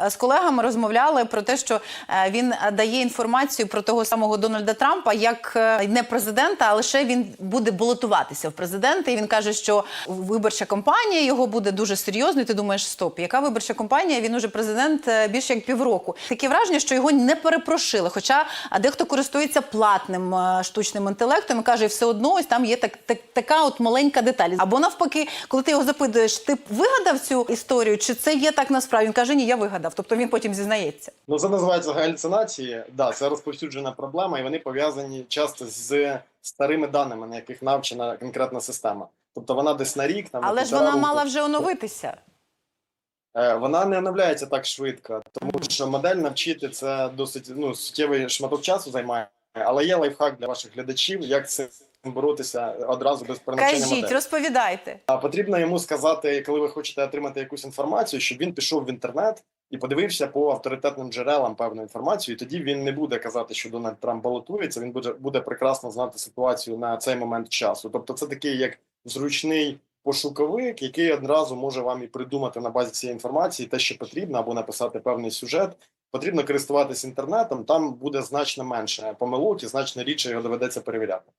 е, з колегами розмовляли про те, що е, він е, дає інформацію про того самого Дональда Трампа як не президента, а лише він буде балотуватися в президенти. І він каже, що виборча кампанія його буде дуже серйозною. Ти думаєш, стоп, яка виборча кампанія? Він уже президент більше як півроку. Таке враження, що його не перепрошили. Хоча дехто користується платним штучним інтелектом і каже, все одно ось там є так, так, така от маленька деталь. Або навпаки, коли ти його запитуєш, ти вигадав цю історію, чи це є так насправді? Він каже, ні, я вигадав. Тобто він потім зізнається. Ну, це називається галюцинації. Да, це розповсюджена проблема, і вони пов'язані часто з старими даними, на яких навчена конкретна система. Тобто вона десь на рік там на Але ж вона року. мала вже оновитися. Е, Вона не оновляється так швидко, тому що модель навчити це досить ну суттєвий шматок часу займає. Але є лайфхак для ваших глядачів, як цим боротися одразу без перенавчання Кажіть, моделі. розповідайте. А потрібно йому сказати, коли ви хочете отримати якусь інформацію, щоб він пішов в інтернет і подивився по авторитетним джерелам певну інформацію. І тоді він не буде казати, що Дональд Трамп балотується. Він буде буде прекрасно знати ситуацію на цей момент часу. Тобто, це такий як зручний пошуковик, який одразу може вам і придумати на базі цієї інформації те, що потрібно, або написати певний сюжет. Потрібно користуватись інтернетом. Там буде значно менше помилок і значно рідше його доведеться перевіряти.